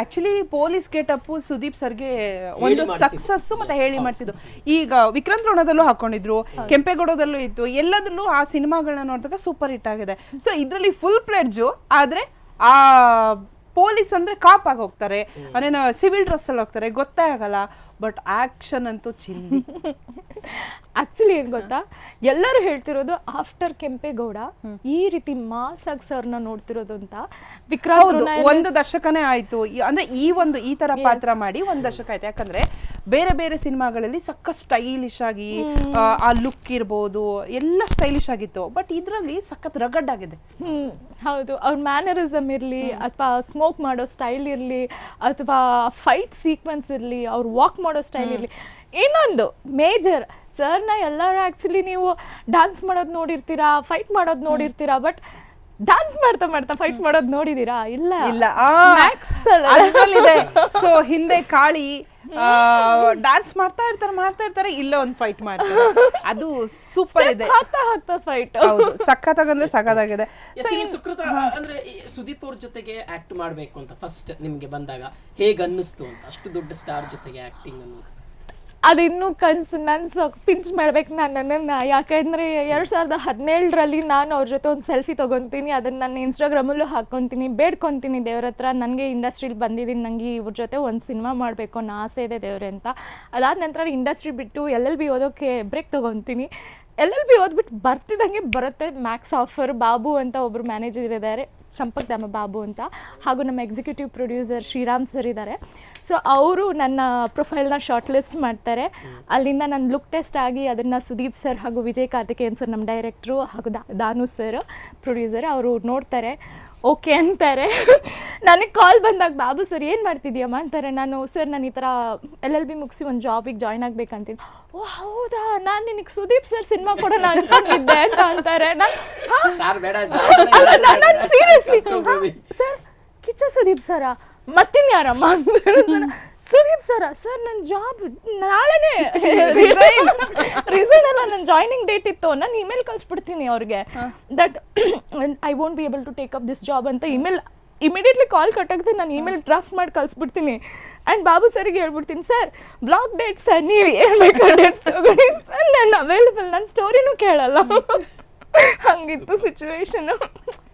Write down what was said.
Actually police getup Sudeep ಸರ್ಗೆ ಒಂದು. Success ಮತ್ತೆ ಹೇಳಿ ಮಾಡಿಸಿದ್ದು ಈಗ ವಿಕ್ರಾಂತ್ ರೋಣದಲ್ಲೂ ಹಾಕೊಂಡಿದ್ರು ಕೆಂಪೇಗೌಡದಲ್ಲೂ ಇತ್ತು. ಎಲ್ಲದಲ್ಲೂ ಆ ಸಿನಿಮಾಗಳನ್ನ ನೋಡಿದಾಗ ಸೂಪರ್ ಹಿಟ್ ಆಗಿದೆ. ಸೊ ಇದರಲ್ಲಿ ಫುಲ್ ಪ್ಲೆಡ್ಜು ಆದ್ರೆ ಆ ಪೊಲೀಸ್ ಅಂದ್ರೆ ಕಾಪ್ ಆಗಿ ಹೋಗ್ತಾರೆ ಅನೇನ ಸಿವಿಲ್ ಡ್ರೆಸ್ ಅಲ್ಲಿ ಹೋಗ್ತಾರೆ ಗೊತ್ತೇ ಆಗಲ್ಲ. ಬಟ್ ಆಕ್ಷನ್ ಅಂತೂ ಚಿಂದಿ ಆಕ್ಚುಲಿ ಏನ್ ಗೊತ್ತಾ? ಎಲ್ಲರೂ ಹೇಳ್ತಿರೋದು ಆಫ್ಟರ್ ಕೆಂಪೇಗೌಡ ಈ ರೀತಿ ಮಾಸ್ ಆಗಿ ಸರ್ನ ನೋಡ್ತಿರೋದು ಅಂತ ವಿಕ್ರಾಂತ್ ರೋಣ ಒಂದು ದಶಕನೇ ಆಯ್ತು. ಅಂದ್ರೆ ಈ ಒಂದು ಈ ತರ ಪಾತ್ರ ಮಾಡಿ ಒಂದ್ ದಶಕ ಆಯ್ತು. ಯಾಕಂದ್ರೆ ಬೇರೆ ಬೇರೆ ಸಿನಿಮಾಗಳಲ್ಲಿ ಸಕ್ಕ ಸ್ಟೈಲಿಶ್ ಆಗಿ ಆ, ಆ ಲುಕ್ ಇರ್ಬೋದು ಎಲ್ಲ ಸ್ಟೈಲಿಶ್ ಆಗಿತ್ತು. ಬಟ್ ಇದ್ರಲ್ಲಿ ಸಖತ್ ರಗಡ್ ಆಗಿದೆ. ಹ್ಮ್ ಹೌದು. ಅವ್ರ ಮ್ಯಾನರಿಸಮ್ ಇರಲಿ ಅಥವಾ ಸ್ಮೋಕ್ ಮಾಡೋ ಸ್ಟೈಲ್ ಇರಲಿ ಅಥವಾ ಫೈಟ್ ಸೀಕ್ವೆನ್ಸ್ ಇರಲಿ ಅವ್ರು ವಾಕ್ ಮಾಡೋ ಸ್ಟೈಲ್ ಇರಲಿ ಇನ್ನೊಂದು ಮೇಜರ್ ಸರ್ನ ಎಲ್ಲರೂ ಆ್ಯಕ್ಚುಲಿ ನೀವು ಡಾನ್ಸ್ ಮಾಡೋದು ನೋಡಿರ್ತೀರಾ ಫೈಟ್ ಮಾಡೋದು ನೋಡಿರ್ತೀರಾ ಬಟ್ ಡಾನ್ಸ್ ಮಾಡ್ತಾ ಮಾಡ್ತಾ ಫೈಟ್ ಮಾಡೋದು ನೋಡಿದೀರಾ? ಇಲ್ಲ. ಇಲ್ಲ. ಸೊ ಹಿಂದೆ ಕಾಳಿ ಡ್ಯಾನ್ಸ್ ಮಾಡ್ತಾ ಇರ್ತಾರೆ ಮಾಡ್ತಾ ಇರ್ತಾರೆ ಇಲ್ಲ ಒಂದ್ ಫೈಟ್ ಮಾಡ್ತಾರೆ. ಅದು ಸೂಪರ್ ಇದೆ. ಫೈಟ್ ಹೌದು. ಸಖತ್ತಾಗಂದ್ರೆ ಸಖತ್ತಾಗಿದೆ ಸುಕೃತ ಅಂದ್ರೆ ಸುದೀಪ್ ಅವ್ರ ಜೊತೆಗೆ ಆಕ್ಟ್ ಮಾಡ್ಬೇಕು ಅಂತ ಫಸ್ಟ್ ನಿಮ್ಗೆ ಬಂದಾಗ ಹೇಗ್ ಅನ್ನಿಸ್ತು ಅಂತ? ಅಷ್ಟು ದೊಡ್ಡ ಸ್ಟಾರ್ ಜೊತೆಗೆ ಆಕ್ಟಿಂಗ್ ಅನ್ನೋದು. ಅದು ಇನ್ನೂ ಕನ್ಸು ನನ್ನ ಪಿಂಚ್ ಮಾಡ್ಬೇಕು ನಾನು ನನ್ನನ್ನು. ಯಾಕೆಂದರೆ ಎರಡು ಸಾವಿರದ ಹದಿನೇಳರಲ್ಲಿ ನಾನು ಅವ್ರ ಜೊತೆ ಒಂದು ಸೆಲ್ಫಿ ತೊಗೊತೀನಿ, ಅದನ್ನು ನನ್ನ ಇನ್ಸ್ಟಾಗ್ರಾಮಲ್ಲೂ ಹಾಕ್ಕೊತೀನಿ ಬೇಡ್ಕೊತೀನಿ ದೇವ್ರ ಹತ್ರ. ನನಗೆ ಇಂಡಸ್ಟ್ರೀಲಿ ಬಂದಿದ್ದೀನಿ ನನಗೆ ಇವ್ರ ಜೊತೆ ಒಂದು ಸಿನಿಮಾ ಮಾಡಬೇಕು ಅನ್ನೋ ಆಸೆ ಇದೆ ದೇವ್ರೆ ಅಂತ. ಅದಾದ ನಂತರ ಇಂಡಸ್ಟ್ರಿ ಬಿಟ್ಟು ಎಲ್ ಎಲ್ ಬಿ ಓದೋಕ್ಕೆ ಬ್ರೇಕ್ ತೊಗೊತೀನಿ. ಎಲ್ ಎಲ್ ಬಿ ಓದ್ಬಿಟ್ಟು ಬರ್ತಿದ್ದಂಗೆ ಬರುತ್ತೆ. ಮ್ಯಾಕ್ಸ್ ಆಫರ್, ಬಾಬು ಅಂತ ಒಬ್ಬರು ಮ್ಯಾನೇಜರ್ ಇದ್ದಾರೆ ಚಂಪಕ್ ದಾಮ ಬಾಬು ಅಂತ. ಹಾಗೂ ನಮ್ಮ ಎಕ್ಸಿಕ್ಯೂಟಿವ್ ಪ್ರೊಡ್ಯೂಸರ್ ಶ್ರೀರಾಮ್ ಸರ್ ಇದ್ದಾರೆ ಸೊ ಅವರು ನನ್ನ ಪ್ರೊಫೈಲ್ನ ಶಾರ್ಟ್ ಲಿಸ್ಟ್ ಮಾಡ್ತಾರೆ. ಅಲ್ಲಿಂದ ನನ್ನ ಲುಕ್ ಟೆಸ್ಟ್ ಆಗಿ ಅದನ್ನು ಸುದೀಪ್ ಸರ್ ಹಾಗೂ ವಿಜಯ್ ಕಾರ್ತಿಕೇಯನ್ ಸರ್ ನಮ್ಮ ಡೈರೆಕ್ಟ್ರು ಹಾಗೂ ದಾನು ಸರ್ ಪ್ರೊಡ್ಯೂಸರ್ ಅವರು ನೋಡ್ತಾರೆ. ಓಕೆ ಅಂತಾರೆ. ನನಗೆ ಕಾಲ್ ಬಂದಾಗ ಬಾಬು ಸರ್ ಏನು ಮಾಡ್ತಿದ್ಯಮ್ಮ? ಅಂತಾರೆ. ನಾನು ಸರ್ ನಾನು ಈ ಥರ ಎಲ್ ಎಲ್ ಬಿ ಮುಗಿಸಿ ಒಂದು ಜಾಬಿಗೆ ಜಾಯ್ನ್ ಆಗಬೇಕಂತೀನಿ ಓ ಹೌದಾ? ನಾನು ನಿನಗೆ ಸುದೀಪ್ ಸರ್ ಸಿನಿಮಾ ಕೊಡೋಣ ಅನ್ಕೊಂಡಿದ್ದೆ ಅಂತ ಅಂತಾರೆ. ನಾನು ಸೀರಿಯಸ್ಲಿ ಸರ್ ಕಿಚ್ಚ ಸುದೀಪ್ ಸರ ಮತ್ತಿನ್ ಯಾರಮ್ಮ. ಸುದೀಪ್ ಸರ ಸರ್ ನನ್ನ ಜಾಬ್ ನಾಳೆನೇ. ರೀಸನ್ ಅಲ್ಲ ನನ್ನ ಜಾಯ್ನಿಂಗ್ ಡೇಟ್ ಇತ್ತು. ನಾನು ಇಮೇಲ್ ಕಳ್ಸಿಬಿಡ್ತೀನಿ ಅವ್ರಿಗೆ. That I won't be able to take up this job ಅಂತ ಇಮೇಲ್ ಇಮಿಡಿಯೇಟ್ಲಿ ಕಾಲ್ ಕಟ್ಟಾಗದೆ ನಾನು ಇಮೇಲ್ ಡ್ರಾಫ್ಟ್ ಮಾಡಿ ಕಳಿಸ್ಬಿಡ್ತೀನಿ. ಆ್ಯಂಡ್ ಬಾಬು ಸರಿಗೆ ಹೇಳ್ಬಿಡ್ತೀನಿ ಸರ್ ಬ್ಲಾಕ್ ಡೇಟ್ ಸರ್ ನೀವು ಹೇಳ್ಬೇಕು ಡೇಟ್ಸ್ ತಗೊಳ್ಳಿ? ಸರ್ ನಾನು ಅವೈಲೇಬಲ್ ನನ್ನ ಸ್ಟೋರಿನೂ ಕೇಳಲ್ಲ. ಹಂಗಿತ್ತು ಸಿಚುವೇಶನು